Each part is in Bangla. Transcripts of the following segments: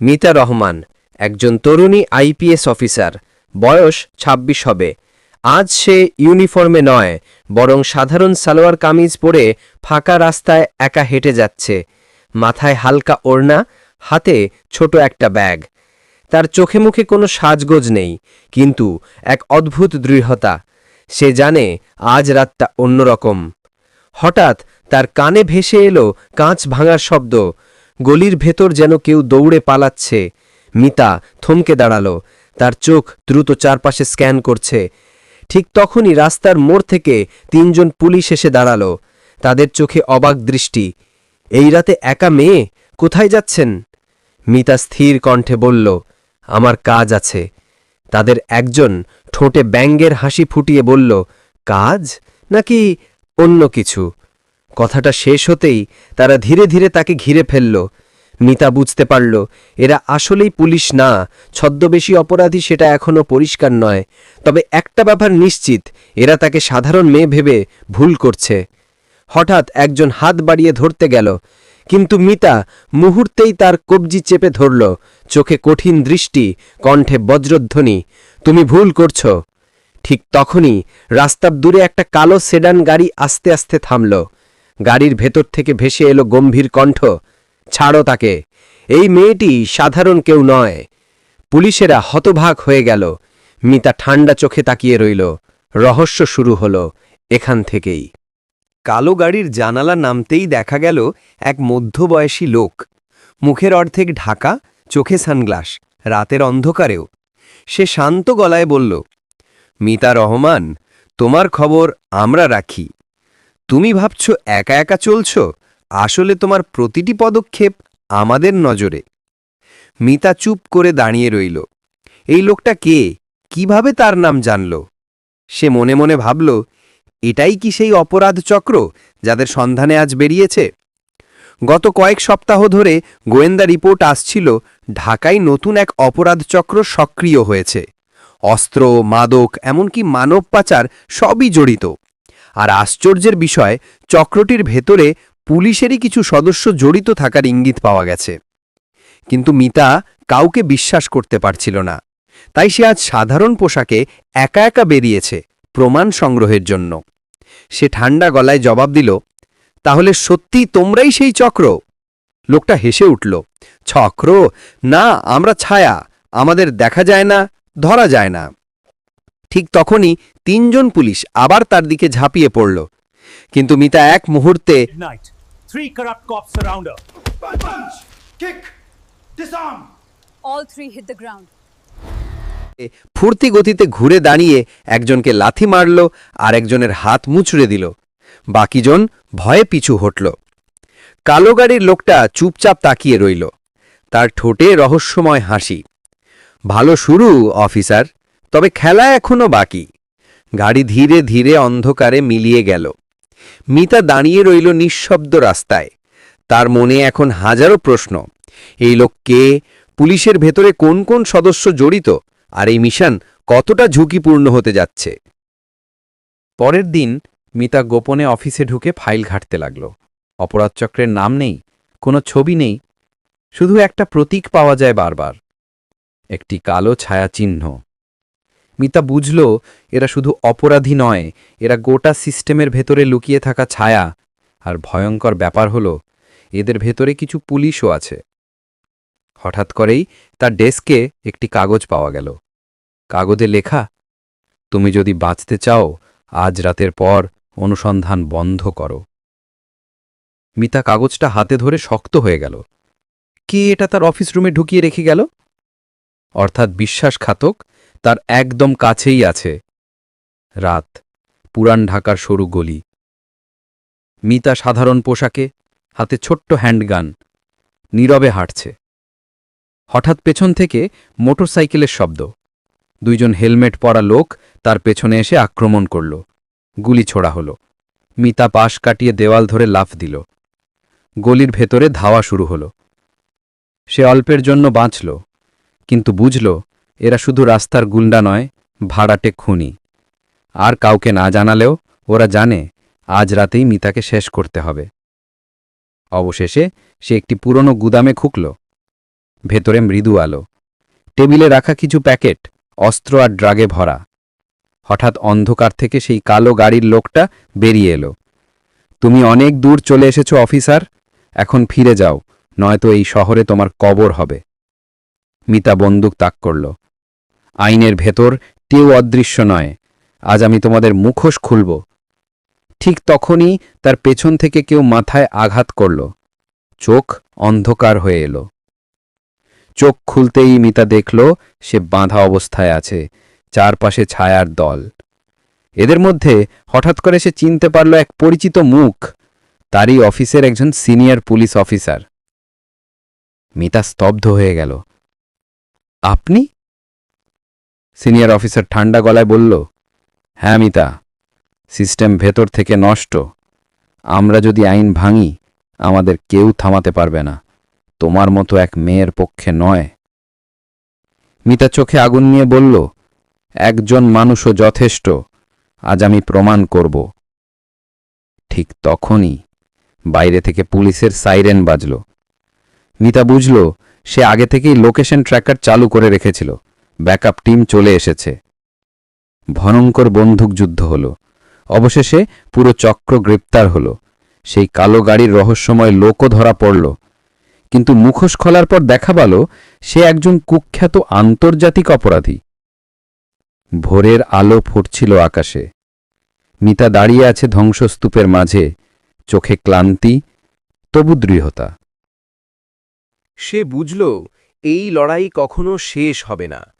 মিতা রহমান, একজন তরুণী আইপিএস অফিসার। বয়স ২৬ হবে। আজ সে ইউনিফর্মে নয়, বরং সাধারণ সালোয়ার কামিজ পরে ফাঁকা রাস্তায় একা হেঁটে যাচ্ছে। মাথায় হালকা ওড়না, হাতে ছোট একটা ব্যাগ। তার চোখে মুখে কোনো সাজগোজ নেই, কিন্তু এক অদ্ভুত দৃঢ়তা। সে জানে আজ রাতটা অন্যরকম। হঠাৎ তার কানে ভেসে এলো কাঁচ ভাঙার শব্দ। গলির ভেতর যেন কেউ দৌড়ে পালাচ্ছে। মিতা থমকে দাঁড়াল। তার চোখ দ্রুত চারপাশে স্ক্যান করছে। ঠিক তখনই রাস্তার মোড় থেকে তিনজন পুলিশ এসে দাঁড়াল। তাদের চোখে অবাক দৃষ্টি। এই রাতে একা মেয়ে? কোথায় যাচ্ছেন? মিতা স্থির কণ্ঠে বলল, আমার কাজ আছে। তাদের একজন ঠোঁটে ব্যঙ্গের হাসি ফুটিয়ে বলল, কাজ? নাকি অন্য কিছু? কথাটা শেষ হতেই তারা ধীরে ধীরে তাকে ঘিরে ফেলল। মিতা বুঝতে পারল, এরা আসলেই পুলিশ না, ছদ্মবেশী অপরাধী সেটা এখনও পরিষ্কার নয়। তবে একটা ব্যাপার নিশ্চিত, এরা তাকে সাধারণ মেয়ে ভেবে ভুল করছে। হঠাৎ একজন হাত বাড়িয়ে ধরতে গেল, কিন্তু মিতা মুহূর্তেই তার কবজি চেপে ধরল। চোখে কঠিন দৃষ্টি, কণ্ঠে বজ্রধ্বনি, তুমি ভুল করছ। ঠিক তখনই রাস্তার দূরে একটা কালো সেডান গাড়ি আস্তে আস্তে থামল। গাড়ির ভেতর থেকে ভেসে এলো গম্ভীর কণ্ঠ। ছাড়ো তাকে। এই মেয়েটি সাধারণ কেউ নয়। পুলিশেরা হতভাগ হয়ে গেল। মিতা ঠান্ডা চোখে তাকিয়ে রইল। রহস্য শুরু হল এখান থেকেই। কালো গাড়ির জানালা নামতেই দেখা গেল এক মধ্যবয়সী লোক। মুখের অর্ধেক ঢাকা, চোখে সানগ্লাস, রাতের অন্ধকারেও। সে শান্ত গলায় বলল, মিতা রহমান, তোমার খবর আমরা রাখি। তুমি ভাবছ একা একা চলছ? আসলে তোমার প্রতিটি পদক্ষেপ আমাদের নজরে। মিতা চুপ করে দাঁড়িয়ে রইল। এই লোকটা কে? কীভাবে তার নাম জানল? সে মনে মনে ভাবল, এটাই কি সেই অপরাধ চক্র যাদের সন্ধানে আজ বেরিয়েছে? গত কয়েক সপ্তাহ ধরে গোয়েন্দা রিপোর্ট আসছিল, ঢাকায় নতুন এক অপরাধ চক্র সক্রিয় হয়েছে। অস্ত্র, মাদক, এমনকি মানব পাচার সবই জড়িত। আর আশ্চর্যের বিষয়, চক্রটির ভেতরে পুলিশেরই কিছু সদস্য জড়িত থাকার ইঙ্গিত পাওয়া গেছে। কিন্তু মিতা কাউকে বিশ্বাস করতে পারছিল না। তাই সে আজ সাধারণ পোশাকে একা একা বেরিয়েছে প্রমাণ সংগ্রহের জন্য। সে ঠান্ডা গলায় জবাব দিল, তাহলে সত্যি তোমরাই সেই চক্র? লোকটা হেসে উঠল, চক্র? না, আমরা ছায়া। আমাদের দেখা যায় না, ধরা যায় না। ঠিক তখনই তিনজন পুলিশ আবার তার দিকে ঝাঁপিয়ে পড়ল কিন্তু মিতা এক মুহূর্তে Night. Three corrupt cops surround her. Punch! Kick! Disarm! All three hit the ground. ফুর্তি গতিতে ঘুরে দাঁড়িয়ে একজনকে লাথি মারল আর একজনের হাত মুচড়ে দিল বাকিজন ভয়ে পিছু হটল কালো গাড়ির লোকটা চুপচাপ তাকিয়ে রইল তার ঠোঁটে রহস্যময় হাসি ভালো শুরু অফিসার তবে খেলা এখনও বাকি। গাড়ি ধীরে ধীরে অন্ধকারে মিলিয়ে গেল। মিতা দাঁড়িয়ে রইল নিঃশব্দ রাস্তায়। তার মনে এখন হাজারো প্রশ্ন। এই লোক কে? পুলিশের ভেতরে কোন কোন সদস্য জড়িত? আর এই মিশন কতটা ঝুঁকিপূর্ণ হতে যাচ্ছে? পরের দিন মিতা গোপনে অফিসে ঢুকে ফাইল ঘাঁটতে লাগল। অপরাধচক্রের নাম নেই, কোনো ছবি নেই, শুধু একটা প্রতীক পাওয়া যায় বারবার। একটি কালো ছায়া চিহ্ন মিতা বুঝল, এরা শুধু অপরাধী নয়, এরা গোটা সিস্টেমের ভেতরে লুকিয়ে থাকা ছায়া। আর ভয়ঙ্কর ব্যাপার হল, এদের ভেতরে কিছু পুলিশও আছে। হঠাৎ করেই তার ডেস্কে একটি কাগজ পাওয়া গেল। কাগজে লেখা, তুমি যদি বাঁচতে চাও, আজ রাতের পর অনুসন্ধান বন্ধ করো। মিতা কাগজটা হাতে ধরে শক্ত হয়ে গেল। কে এটা তার অফিস রুমে ঢুকিয়ে রেখে গেল? অর্থাৎ বিশ্বাসঘাতক তার একদম কাছেই আছে। রাত, পুরান ঢাকার সরু গলি। মিতা সাধারণ পোশাকে, হাতে ছোট্ট হ্যান্ডগান, নীরবে হাঁটছে। হঠাৎ পেছন থেকে মোটরসাইকেলের শব্দ। দুইজন হেলমেট পরা লোক তার পেছনে এসে আক্রমণ করল। গুলি ছোড়া হল। মিতা পাশ কাটিয়ে দেওয়াল ধরে লাফ দিল। গলির ভেতরে ধাওয়া শুরু হল। সে অল্পের জন্য বাঁচল, কিন্তু বুঝল এরা শুধু রাস্তার গুন্ডা নয়, ভাড়াটে খুনি। আর কাউকে না জানালেও ওরা জানে, আজ রাতেই মিতাকে শেষ করতে হবে। অবশেষে সে একটি পুরনো গুদামে খুকল। ভেতরে মৃদু আলো। টেবিলে রাখা কিছু প্যাকেট, অস্ত্র আর ড্রাগে ভরা। হঠাৎ অন্ধকার থেকে সেই কালো গাড়ির লোকটা বেরিয়ে এলো। তুমি অনেক দূর চলে এসেছ, অফিসার। এখন ফিরে যাও, নয়তো এই শহরে তোমার কবর হবে। মিতা বন্দুক তাক করল। আইনের ভেতর কেউ অদৃশ্য নয়। আজ আমি তোমাদের মুখোশ খুলব। ঠিক তখনই তার পেছন থেকে কেউ মাথায় আঘাত করল। চোখ অন্ধকার হয়ে এলো। চোখ খুলতেই মিতা দেখল সে বাঁধা অবস্থায় আছে, চারপাশে ছায়ার দল। এদের মধ্যে হঠাৎ করে সে চিনতে পারল এক পরিচিত মুখ। তারই অফিসের একজন সিনিয়র পুলিশ অফিসার। মিতা স্তব্ধ হয়ে গেল। আপনি? সিনিয়র অফিসার ঠান্ডা গলায় বলল হ্যাঁ মিতা, সিস্টেম ভেতর থেকে নষ্ট। আমরা যদি আইন ভাঙি, আমাদের কেউ থামাতে পারবে না। তোমার মতো এক মেয়ের পক্ষে নয়। মিতা চোখে আগুন নিয়ে বলল, একজন মানুষও যথেষ্ট। আজ আমি প্রমাণ করব। ঠিক তখনই বাইরে থেকে পুলিশের সাইরেন বাজল। মিতা বুঝল, সে আগে থেকেই লোকেশন ট্র্যাকার চালু করে রেখেছিল। ব্যাকআপ টিম চলে এসেছে। ভয়ঙ্কর বন্দুকযুদ্ধ হল। অবশেষে পুরো চক্র গ্রেপ্তার হল। সেই কালো গাড়ির রহস্যময় লোকও ধরা পড়ল। কিন্তু মুখোশ খোলার পর দেখা গেল সে একজন কুখ্যাত আন্তর্জাতিক অপরাধী। ভোরের আলো ফুটছিল আকাশে। মিতা দাঁড়িয়ে আছে ধ্বংসস্তূপের মাঝে। চোখে ক্লান্তি, তবু দৃঢ়তা। সে বুঝল, এই লড়াই কখনো শেষ হবে না।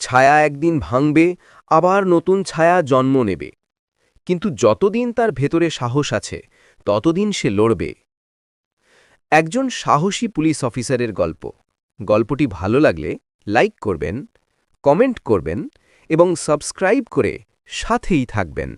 ছায়া একদিন ভাঙবে, আবার নতুন ছায়া জন্ম নেবে। কিন্তু যতদিন তার ভেতরে সাহস আছে, ততদিন সে লড়বে। একজন সাহসী পুলিশ অফিসারের গল্প। গল্পটি ভালো লাগলে লাইক করবেন, কমেন্ট করবেন এবং সাবস্ক্রাইব করে সাথেই থাকবেন।